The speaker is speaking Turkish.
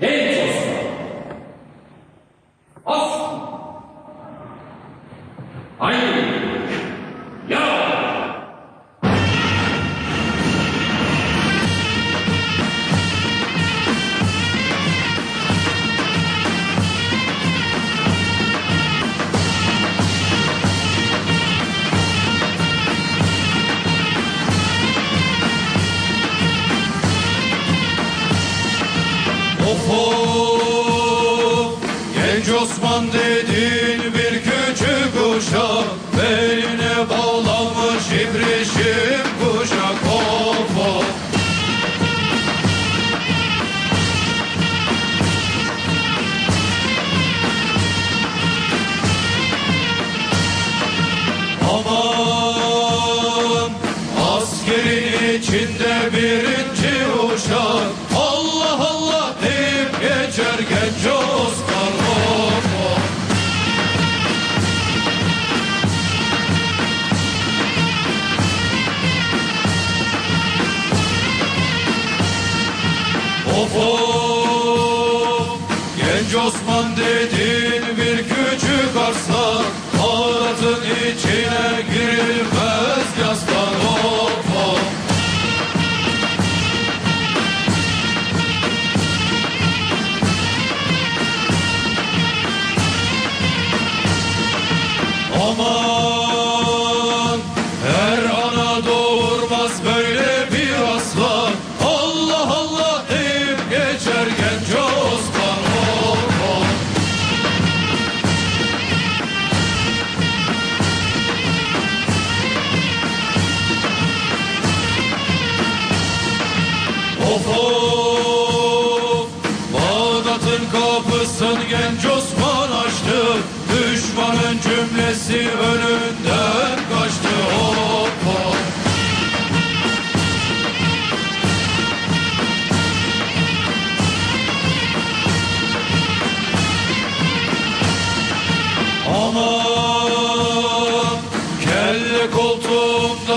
Genç Of Genç Osman dedin bir küçük uşak. Beline bağlamış ibrişim kuşak. Of Aman askerin içinde birinci uşak Of of. Genç Osman dedin bir küçük arslan Ağlatın içine of of Bağdat'ın kapısını genç Osman açtı. Düşmanın cümlesi önünden kaçtı. Of of Aman kelle koltuğum